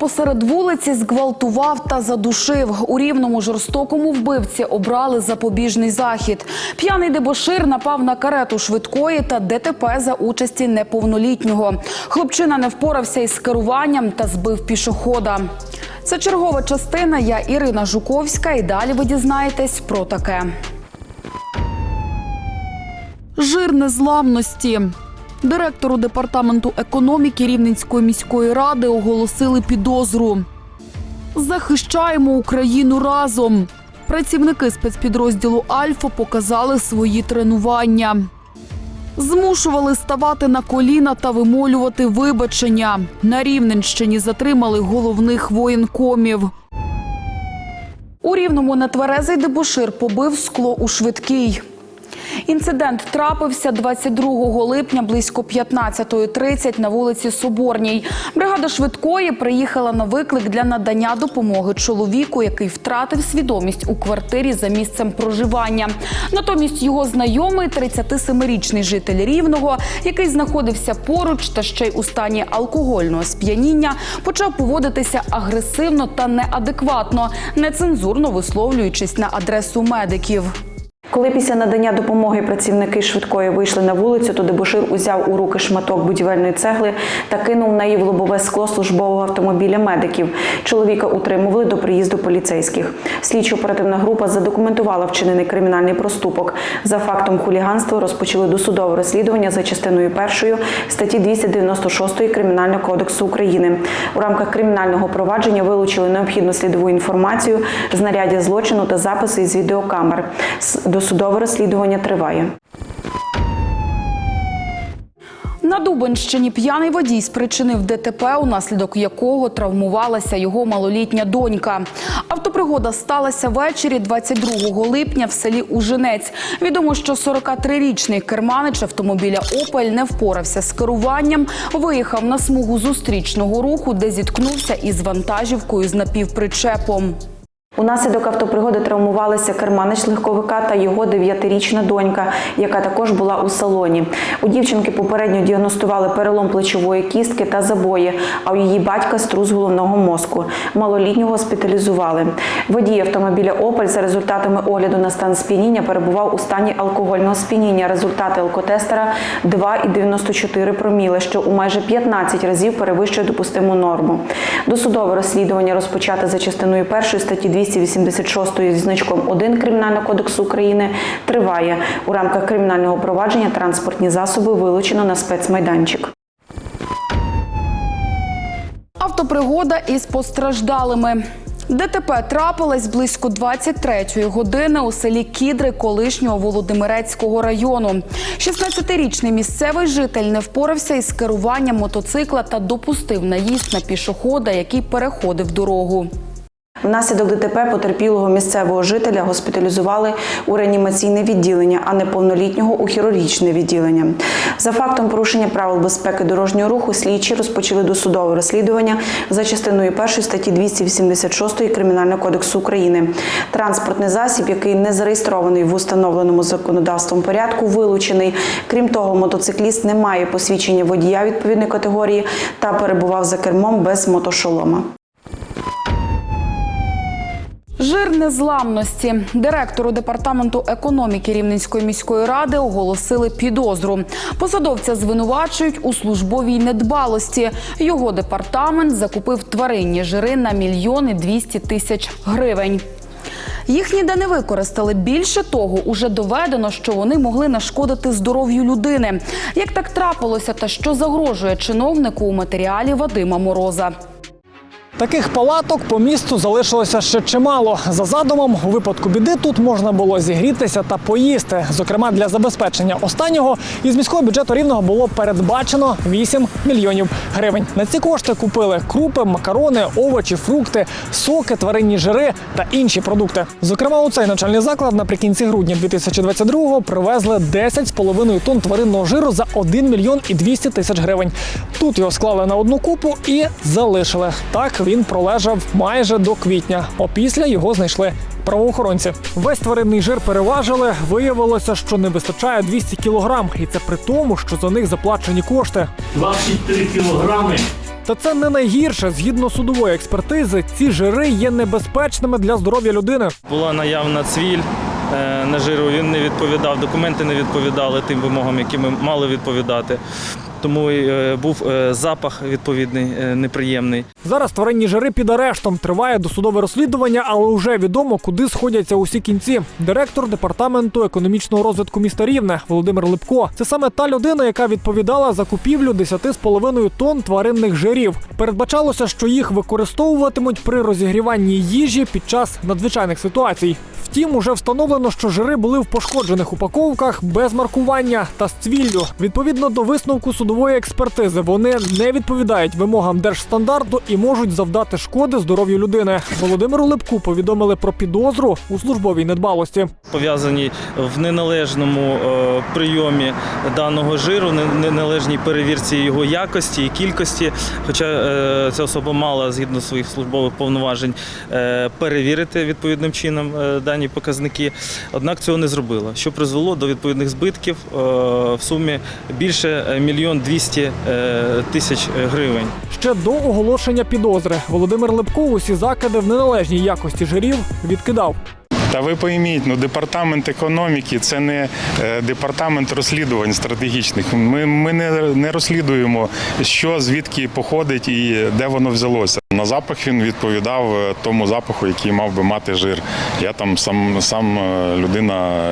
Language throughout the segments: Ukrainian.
посеред вулиці зґвалтував та задушив. У рівному жорстокому вбивці обрали запобіжний захід. П'яний дебошир напав на карету швидкої та ДТП за участі неповнолітнього. Хлопчина не впорався із керуванням та збив пішохода. Це чергова частина. Я Ірина Жуковська. І далі ви дізнаєтесь про таке. Жир незламності. Директору департаменту економіки Рівненської міської ради оголосили підозру. Захищаємо Україну разом. Працівники спецпідрозділу Альфа показали свої тренування. Змушували ставати на коліна та вимолювати вибачення. На Рівненщині затримали головних воєнкомів. У рівному нетверезий дебошир побив скло у швидкій. Інцидент трапився 22 липня близько 15.30 на вулиці Соборній. Бригада швидкої приїхала на виклик для надання допомоги чоловіку, який втратив свідомість у квартирі за місцем проживання. Натомість його знайомий, 37-річний житель Рівного, який знаходився поруч та ще й у стані алкогольного сп'яніння, почав поводитися агресивно та неадекватно, нецензурно висловлюючись на адресу медиків. Коли після надання допомоги працівники швидкої вийшли на вулицю, то дебошир узяв у руки шматок будівельної цегли та кинув неї в лобове скло службового автомобіля медиків. Чоловіка утримували до приїзду поліцейських. Слідчо-оперативна група задокументувала вчинений кримінальний проступок. За фактом хуліганства розпочали досудове розслідування за частиною першою статті 296 Кримінального кодексу України. У рамках кримінального провадження вилучили необхідну слідову інформацію, знаряддя злочину та записи із відеокамер. С- Досудове розслідування триває. На Дубенщині п'яний водій спричинив ДТП, унаслідок якого травмувалася його малолітня донька. Автопригода сталася ввечері 22 липня в селі Ужинець. Відомо, що 43-річний керманич автомобіля Опель не впорався з керуванням, виїхав на смугу зустрічного руху, де зіткнувся із вантажівкою з напівпричепом. Унаслідок автопригоди травмувалися керманич легковика та його дев'ятирічна донька, яка також була у салоні. У дівчинки попередньо діагностували перелом плечової кістки та забої, а у її батька струс головного мозку. Малолітнього госпіталізували. Водій автомобіля Опель за результатами огляду на стан сп'яніння перебував у стані алкогольного сп'яніння. Результати алкотестера 2,94 проміли, що у майже 15 разів перевищує допустиму норму. Досудове розслідування розпочате за частиною першої статті 286 зі значком 1 Кримінального кодексу України триває. У рамках кримінального провадження транспортні засоби вилучено на спецмайданчик. Автопригода із постраждалими. ДТП трапилось близько 23-ї години у селі Кідри колишнього Володимирецького району. 16-річний місцевий житель не впорався із керуванням мотоцикла та допустив наїзд на пішохода, який переходив дорогу. Внаслідок ДТП потерпілого місцевого жителя госпіталізували у реанімаційне відділення, а неповнолітнього у хірургічне відділення. За фактом порушення правил безпеки дорожнього руху слідчі розпочали досудове розслідування за частиною першої статті 286 Кримінального кодексу України. Транспортний засіб, який не зареєстрований в установленому законодавством порядку, вилучений. Крім того, мотоцикліст не має посвідчення водія відповідної категорії та перебував за кермом без мотошолома. Жир незламності директору департаменту економіки Рівненської міської ради оголосили підозру. Посадовця звинувачують у службовій недбалості. Його департамент закупив тваринні жири на мільйони 200 тисяч гривень. Їх ніде не використали. Більше того, уже доведено, що вони могли нашкодити здоров'ю людини. Як так трапилося та що загрожує чиновнику у матеріалі Вадима Мороза? Таких палаток по місту залишилося ще чимало. За задумом, у випадку біди тут можна було зігрітися та поїсти. Зокрема, для забезпечення останнього із міського бюджету рівного було передбачено 8 мільйонів гривень. На ці кошти купили крупи, макарони, овочі, фрукти, соки, тваринні жири та інші продукти. Зокрема, у цей навчальний заклад наприкінці грудня 2022-го привезли 10,5 тонн тваринного жиру за 1 мільйон і 200 тисяч гривень. Тут його склали на одну купу і залишили. Так він пролежав майже до квітня. Опісля його знайшли правоохоронці. Весь тваринний жир переважили. Виявилося, що не вистачає 200 кілограм, і це при тому, що за них заплачені кошти. 23 кілограми Та це не найгірше. Згідно судової експертизи, ці жири є небезпечними для здоров'я людини. Була наявна цвіль е, на жиру, він не відповідав, документи не відповідали тим вимогам, які ми мали відповідати. Тому е, був е, запах відповідний, е, неприємний. Зараз тваринні жири під арештом триває досудове розслідування, але вже відомо, куди сходяться усі кінці. Директор департаменту економічного розвитку міста Рівне Володимир Липко. Це саме та людина, яка відповідала за купівлю 10,5 тонн тваринних жирів. Передбачалося, що їх використовуватимуть при розігріванні їжі під час надзвичайних ситуацій. Втім, уже встановлено, що жири були в пошкоджених упаковках без маркування та з цвіллю. Відповідно до висновку судової експертизи, вони не відповідають вимогам держстандарту і можуть завдати шкоди здоров'ю людини. Володимиру Липку повідомили про підозру у службовій недбалості. Пов'язані в неналежному е, прийомі даного жиру, неналежній перевірці його якості і кількості. Хоча е, ця особа мала згідно своїх службових повноважень е, перевірити відповідним чином дані показники. Однак цього не зробила, що призвело до відповідних збитків в сумі більше е, мільйон двісті е, тисяч гривень. Ще до оголошення підозри Володимир Лепко усі закиди в неналежній якості жирів відкидав. Та ви пойміть, ну департамент економіки це не е, департамент розслідувань стратегічних. Ми, ми не, не розслідуємо, що звідки походить і де воно взялося. На запах він відповідав е, тому запаху, який мав би мати жир. Я там сам, сам е, людина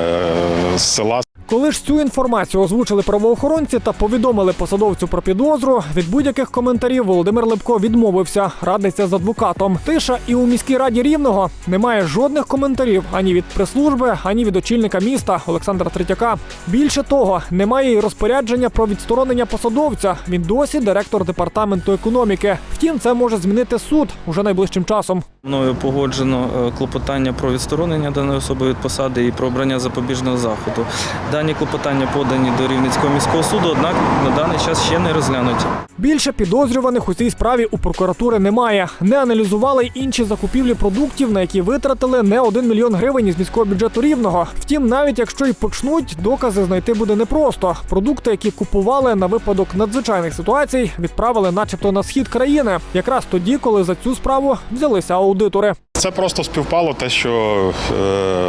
з села. Коли ж цю інформацію озвучили правоохоронці та повідомили посадовцю про підозру, від будь-яких коментарів Володимир Липко відмовився, радиться з адвокатом. Тиша і у міській раді рівного немає жодних коментарів ані від прес-служби, ані від очільника міста Олександра Третяка. Більше того, немає й розпорядження про відсторонення посадовця. Він досі директор департаменту економіки. Втім, це може змінити суд уже найближчим часом. Мною погоджено е, клопотання про відсторонення даної особи від посади і про обрання запобіжного заходу. Дані клопотання подані до Рівненського міського суду, однак на даний час ще не розглянуті. Більше підозрюваних у цій справі у прокуратури немає. Не аналізували й інші закупівлі продуктів, на які витратили не один мільйон гривень із міського бюджету рівного. Втім, навіть якщо й почнуть, докази знайти буде непросто. Продукти, які купували на випадок надзвичайних ситуацій, відправили, начебто, на схід країни, якраз тоді, коли за цю справу взялися аудитори. Це просто співпало те, що е,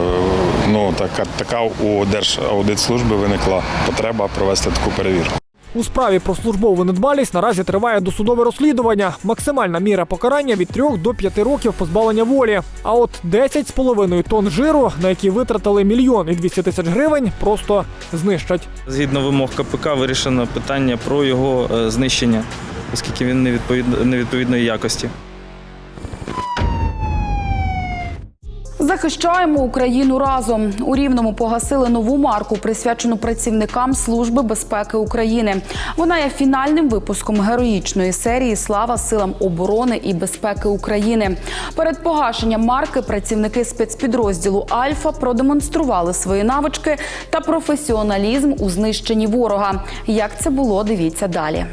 ну, така, така у Держаудитслужби виникла потреба провести таку перевірку. У справі про службову недбалість наразі триває досудове розслідування. Максимальна міра покарання від 3 до 5 років позбавлення волі. А от 10,5 тонн жиру, на які витратили мільйон і 200 тисяч гривень, просто знищать. Згідно вимог КПК вирішено питання про його е, знищення, оскільки він не відповід- невідповідної якості. Захищаємо Україну разом. У Рівному погасили нову марку, присвячену працівникам Служби безпеки України. Вона є фінальним випуском героїчної серії Слава силам оборони і безпеки України. Перед погашенням марки працівники спецпідрозділу Альфа продемонстрували свої навички та професіоналізм у знищенні ворога. Як це було, дивіться далі.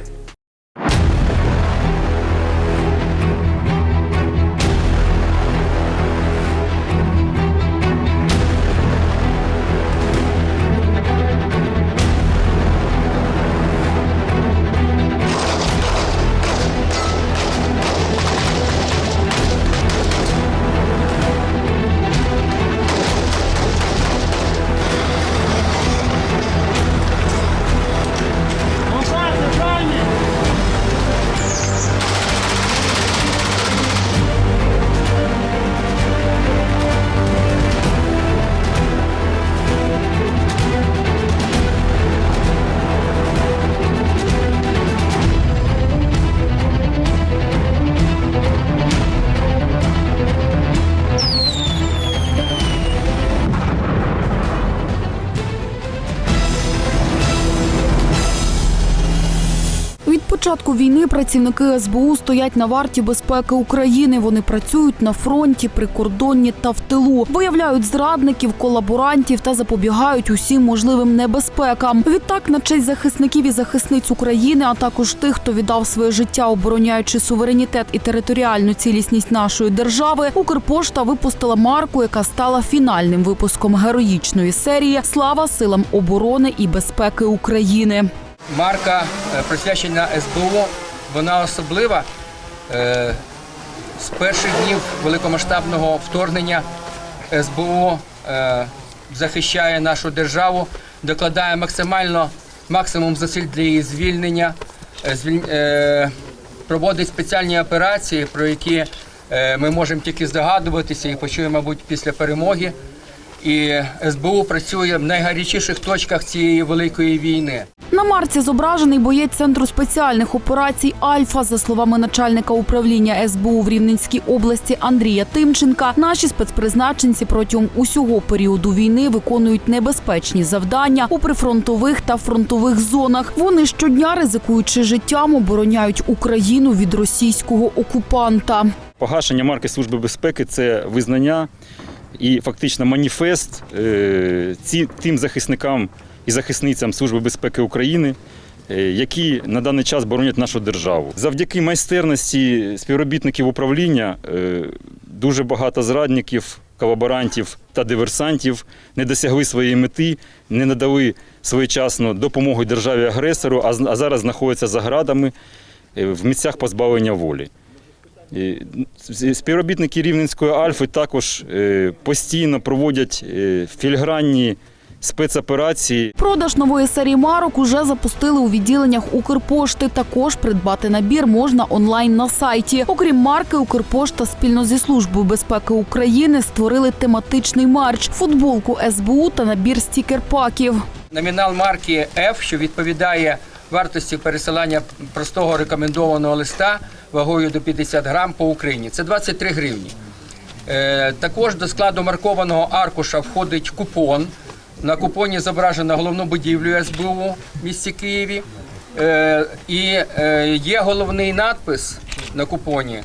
Початку війни працівники СБУ стоять на варті безпеки України. Вони працюють на фронті, прикордонні та в тилу, виявляють зрадників, колаборантів та запобігають усім можливим небезпекам. Відтак, на честь захисників і захисниць України, а також тих, хто віддав своє життя, обороняючи суверенітет і територіальну цілісність нашої держави, Укрпошта випустила марку, яка стала фінальним випуском героїчної серії Слава силам оборони і безпеки України. Марка е, присвячена СБУ вона особлива. Е, З перших днів великомасштабного вторгнення СБУ е, захищає нашу державу, докладає максимально максимум зусиль для її звільнення, звіль- проводить спеціальні операції, про які ми можемо тільки здогадуватися і почуємо, мабуть, після перемоги. І СБУ працює в найгарячіших точках цієї великої війни. На марці зображений боєць центру спеціальних операцій Альфа. За словами начальника управління СБУ в Рівненській області Андрія Тимченка, наші спецпризначенці протягом усього періоду війни виконують небезпечні завдання у прифронтових та фронтових зонах. Вони щодня, ризикуючи життям, обороняють Україну від російського окупанта. Погашення марки Служби безпеки це визнання і фактично маніфест е, ці, тим захисникам і захисницям Служби безпеки України, е, які на даний час боронять нашу державу. Завдяки майстерності співробітників управління е, дуже багато зрадників, колаборантів та диверсантів не досягли своєї мети, не надали своєчасно допомоги державі-агресору, а зараз знаходяться за градами в місцях позбавлення волі. Співробітники Рівненської Альфи також е, постійно проводять е, філігранні спецоперації. Продаж нової серії марок уже запустили у відділеннях Укрпошти. Також придбати набір можна онлайн на сайті. Окрім марки, Укрпошта спільно зі службою безпеки України створили тематичний мерч, футболку СБУ та набір стікер-паків. Номінал марки F, що відповідає вартості пересилання простого рекомендованого листа вагою до 50 грам по Україні. Це 23 гривні. Е, також до складу маркованого аркуша входить купон. На купоні зображено головну будівлю СБУ в місті Києві. Е, і е, є головний надпис на купоні,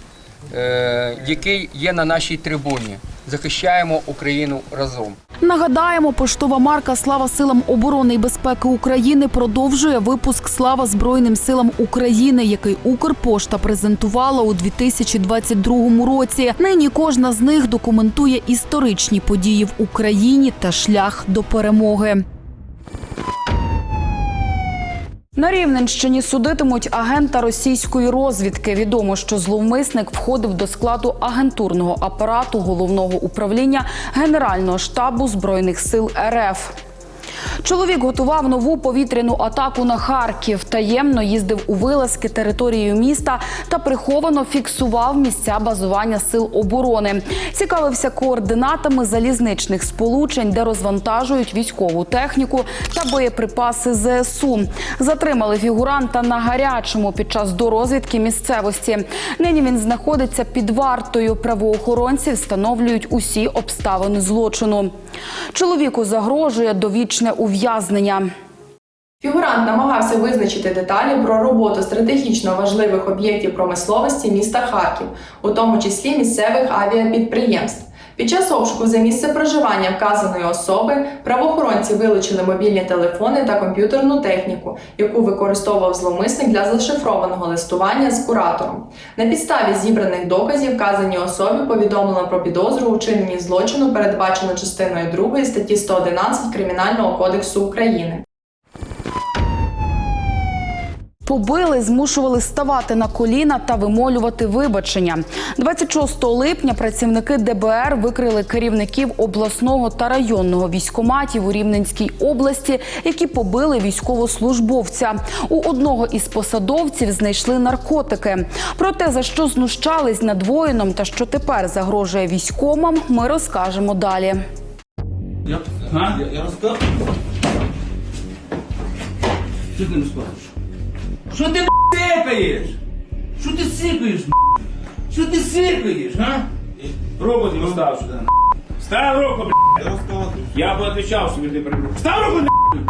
який є на нашій трибуні. Захищаємо Україну разом. Нагадаємо, поштова марка Слава силам оборони і безпеки України продовжує випуск Слава Збройним силам України, який Укрпошта презентувала у 2022 році. Нині кожна з них документує історичні події в Україні та шлях до перемоги. На Рівненщині судитимуть агента російської розвідки. Відомо, що зловмисник входив до складу агентурного апарату головного управління Генерального штабу збройних сил РФ. Чоловік готував нову повітряну атаку на Харків, таємно їздив у вилазки територією міста та приховано фіксував місця базування сил оборони. Цікавився координатами залізничних сполучень, де розвантажують військову техніку та боєприпаси ЗСУ. Затримали фігуранта на гарячому під час дорозвідки місцевості. Нині він знаходиться під вартою. Правоохоронці встановлюють усі обставини злочину. Чоловіку загрожує довічне ув'язнення. Фігурант намагався визначити деталі про роботу стратегічно важливих об'єктів промисловості міста Харків, у тому числі місцевих авіапідприємств. Під час обшуку за місце проживання вказаної особи правоохоронці вилучили мобільні телефони та комп'ютерну техніку, яку використовував зловмисник для зашифрованого листування з куратором. На підставі зібраних доказів вказаній особі повідомлено про підозру у чиненні злочину, передбачено частиною 2 статті 111 Кримінального кодексу України. Побили, змушували ставати на коліна та вимолювати вибачення. 26 липня працівники ДБР викрили керівників обласного та районного військоматів у Рівненській області, які побили військовослужбовця. У одного із посадовців знайшли наркотики. Про те, за що знущались над воїном та що тепер загрожує військомам, ми розкажемо далі. Я, я, я розказав. Що ти не розказуєш? Що ти сикаєш? Що ти сикаєш? Що ти сикаєш, а? Робот не став сюди. Став руку, блядь. Я б отвечав, що ти прибув. Став руку, блядь.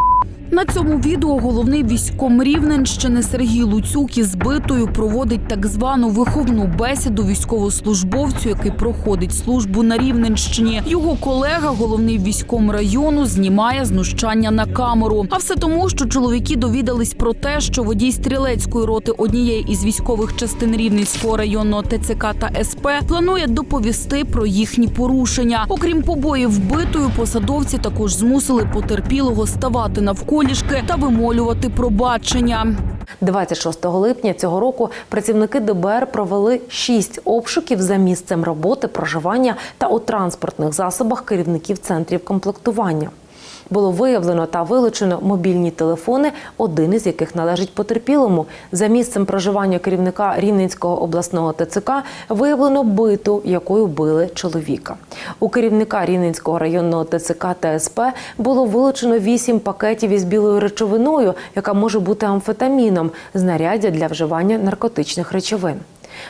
На цьому відео головний військом Рівненщини Сергій Луцюк із битою проводить так звану виховну бесіду військовослужбовцю, який проходить службу на Рівненщині. Його колега, головний військом району, знімає знущання на камеру. А все тому, що чоловіки довідались про те, що водій стрілецької роти однієї із військових частин Рівненського районного ТЦК та СП планує доповісти про їхні порушення. Окрім побоїв вбитою, посадовці також змусили потерпілого ставати навколішки та вимолювати пробачення. 26 липня цього року працівники ДБР провели шість обшуків за місцем роботи, проживання та у транспортних засобах керівників центрів комплектування. Було виявлено та вилучено мобільні телефони, один із яких належить потерпілому. За місцем проживання керівника Рівненського обласного ТЦК виявлено биту, якою били чоловіка. У керівника Рівненського районного ТЦК та СП було вилучено вісім пакетів із білою речовиною, яка може бути амфетаміном, знаряддя для вживання наркотичних речовин.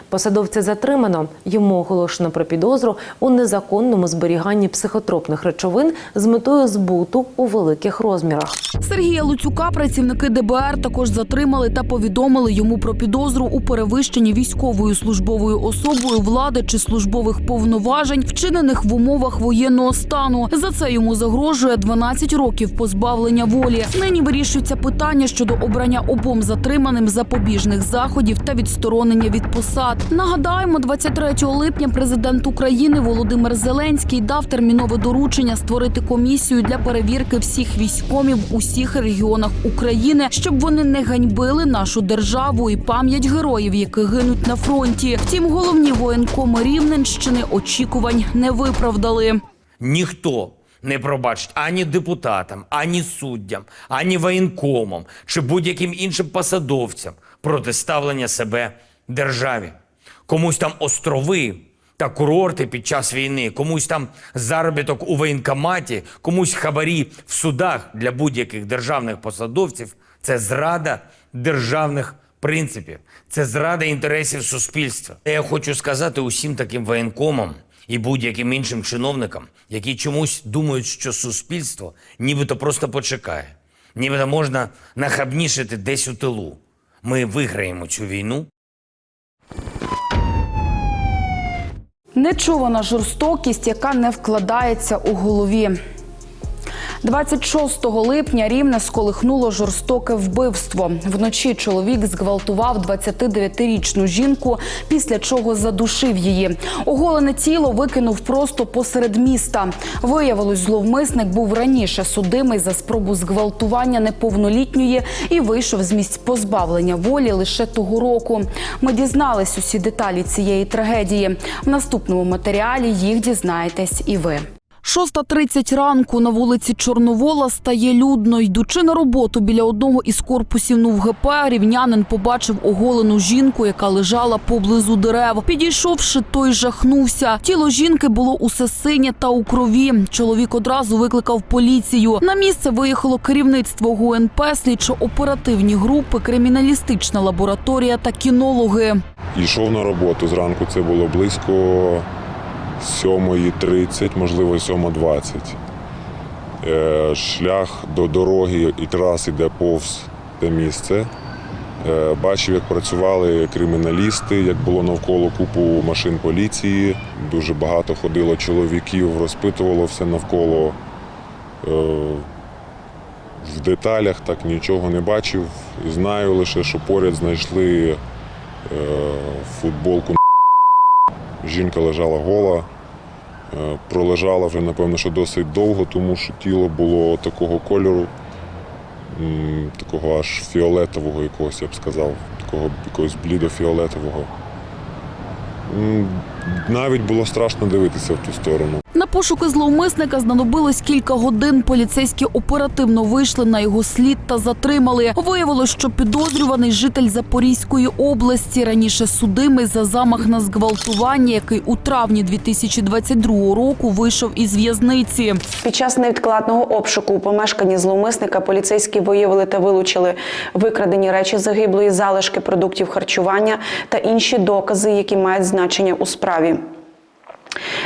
Посадовця затримано. Йому оголошено про підозру у незаконному зберіганні психотропних речовин з метою збуту у великих розмірах. Сергія Луцюка працівники ДБР також затримали та повідомили йому про підозру у перевищенні військовою службовою особою влади чи службових повноважень, вчинених в умовах воєнного стану. За це йому загрожує 12 років позбавлення волі. Нині вирішується питання щодо обрання обом затриманим запобіжних заходів та відсторонення від посад. Нагадаємо, 23 липня президент України Володимир Зеленський дав термінове доручення створити комісію для перевірки всіх військомів у всіх регіонах України, щоб вони не ганьбили нашу державу і пам'ять героїв, які гинуть на фронті. Втім, головні воєнкоми Рівненщини очікувань не виправдали. ніхто не пробачить ані депутатам, ані суддям, ані воєнкомам чи будь-яким іншим посадовцям протиставлення себе державі. Комусь там острови та курорти під час війни, комусь там заробіток у воєнкоматі, комусь хабарі в судах для будь-яких державних посадовців це зрада державних принципів, це зрада інтересів суспільства. Я хочу сказати усім таким воєнкомам і будь-яким іншим чиновникам, які чомусь думають, що суспільство нібито просто почекає, нібито можна нахабнішити десь у тилу. Ми виграємо цю війну. Нечувана жорстокість, яка не вкладається у голові. 26 липня рівне сколихнуло жорстоке вбивство. Вночі чоловік зґвалтував 29-річну жінку, після чого задушив її. Оголене тіло викинув просто посеред міста. Виявилось, зловмисник був раніше судимий за спробу зґвалтування неповнолітньої і вийшов з місць позбавлення волі лише того року. Ми дізнались усі деталі цієї трагедії. В наступному матеріалі їх дізнаєтесь і ви. 6.30 ранку на вулиці Чорновола стає людно. Йдучи на роботу біля одного із корпусів НУВГП, рівнянин побачив оголену жінку, яка лежала поблизу дерев. Підійшовши, той жахнувся. Тіло жінки було усе синє та у крові. Чоловік одразу викликав поліцію. На місце виїхало керівництво ГУНП, слідчо-оперативні групи, криміналістична лабораторія та кінологи. Йшов на роботу зранку, це було близько 7.30, можливо, 7.20. Е, Шлях до дороги і трас іде повз те місце. Е, Бачив, як працювали криміналісти, як було навколо купу машин поліції. Дуже багато ходило чоловіків, розпитувало все навколо. Е, В деталях так нічого не бачив. Знаю лише, що поряд знайшли футболку. Жінка лежала гола, е, пролежала вже, напевно, що досить довго, тому що тіло було такого кольору, такого аж фіолетового якогось, я б сказав, такого якогось блідо-фіолетового. Навіть було страшно дивитися в ту сторону. На пошуки зловмисника знадобилось кілька годин. Поліцейські оперативно вийшли на його слід та затримали. Виявилось, що підозрюваний житель Запорізької області раніше судимий за замах на зґвалтування, який у травні 2022 року вийшов із в'язниці. Під час невідкладного обшуку у помешканні зловмисника поліцейські виявили та вилучили викрадені речі загиблої, залишки продуктів харчування та інші докази, які мають значення у справі. справі.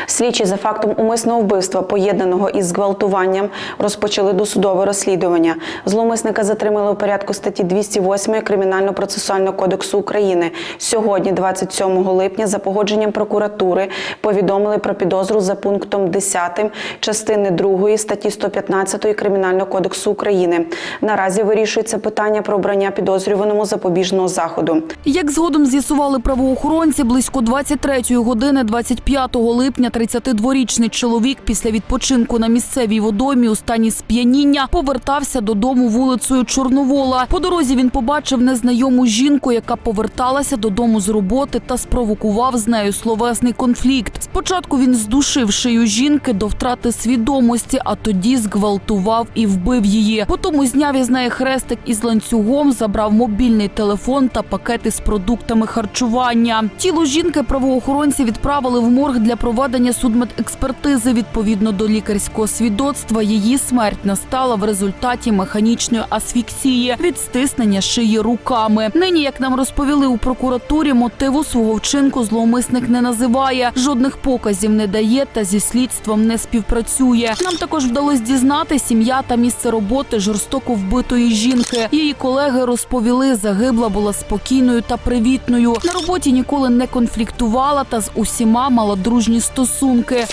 Слідчі за фактом умисного вбивства, поєднаного із зґвалтуванням, розпочали досудове розслідування. Зловмисника затримали у порядку статті 208 Кримінально-процесуального кодексу України. Сьогодні, 27 липня, за погодженням прокуратури повідомили про підозру за пунктом 10 частини 2 статті 115 Кримінального кодексу України. Наразі вирішується питання про обрання підозрюваному запобіжного заходу. Як згодом з'ясували правоохоронці, близько 23 години 25 липня 32-річний чоловік після відпочинку на місцевій водоймі у стані сп'яніння повертався додому вулицею Чорновола. По дорозі він побачив незнайому жінку, яка поверталася додому з роботи та спровокував з нею словесний конфлікт. Спочатку він здушив шию жінки до втрати свідомості, а тоді зґвалтував і вбив її. Потім зняв із неї хрестик із ланцюгом, забрав мобільний телефон та пакети з продуктами харчування. Тіло жінки правоохоронці відправили в морг для проведення судмедекспертизи. Відповідно до лікарського свідоцтва, її смерть настала в результаті механічної асфіксії від стиснення шиї руками. Нині, як нам розповіли у прокуратурі, мотиву свого вчинку зловмисник не називає, жодних показів не дає та зі слідством не співпрацює. Нам також вдалося дізнати сім'я та місце роботи жорстоко вбитої жінки. Її колеги розповіли, загибла була спокійною та привітною. На роботі ніколи не конфліктувала та з усіма мала дружні стосунки.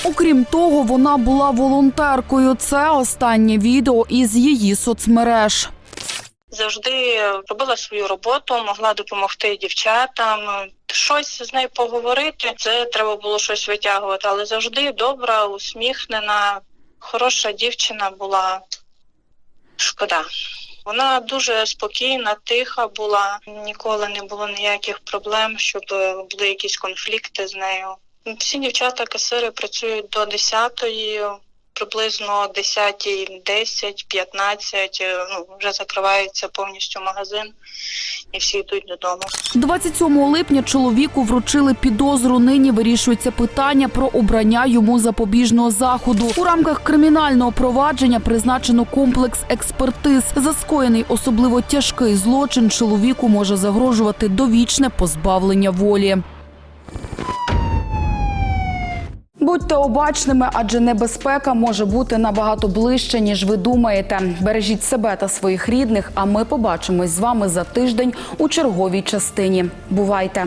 Окрім того, вона була волонтеркою. Це останнє відео із її соцмереж. завжди робила свою роботу, могла допомогти дівчатам. Щось з нею поговорити. Це треба було щось витягувати, але завжди добра, усміхнена, хороша дівчина була. Шкода. Вона дуже спокійна, тиха була. Ніколи не було ніяких проблем, щоб були якісь конфлікти з нею. Всі дівчата касири працюють до 10-ї, приблизно 10, 10, 15, ну, вже закривається повністю магазин і всі йдуть додому. 27 липня чоловіку вручили підозру. Нині вирішується питання про обрання йому запобіжного заходу. У рамках кримінального провадження призначено комплекс експертиз. За скоєний особливо тяжкий злочин чоловіку може загрожувати довічне позбавлення волі. Будьте обачними, адже небезпека може бути набагато ближче, ніж ви думаєте. Бережіть себе та своїх рідних. А ми побачимось з вами за тиждень у черговій частині. Бувайте!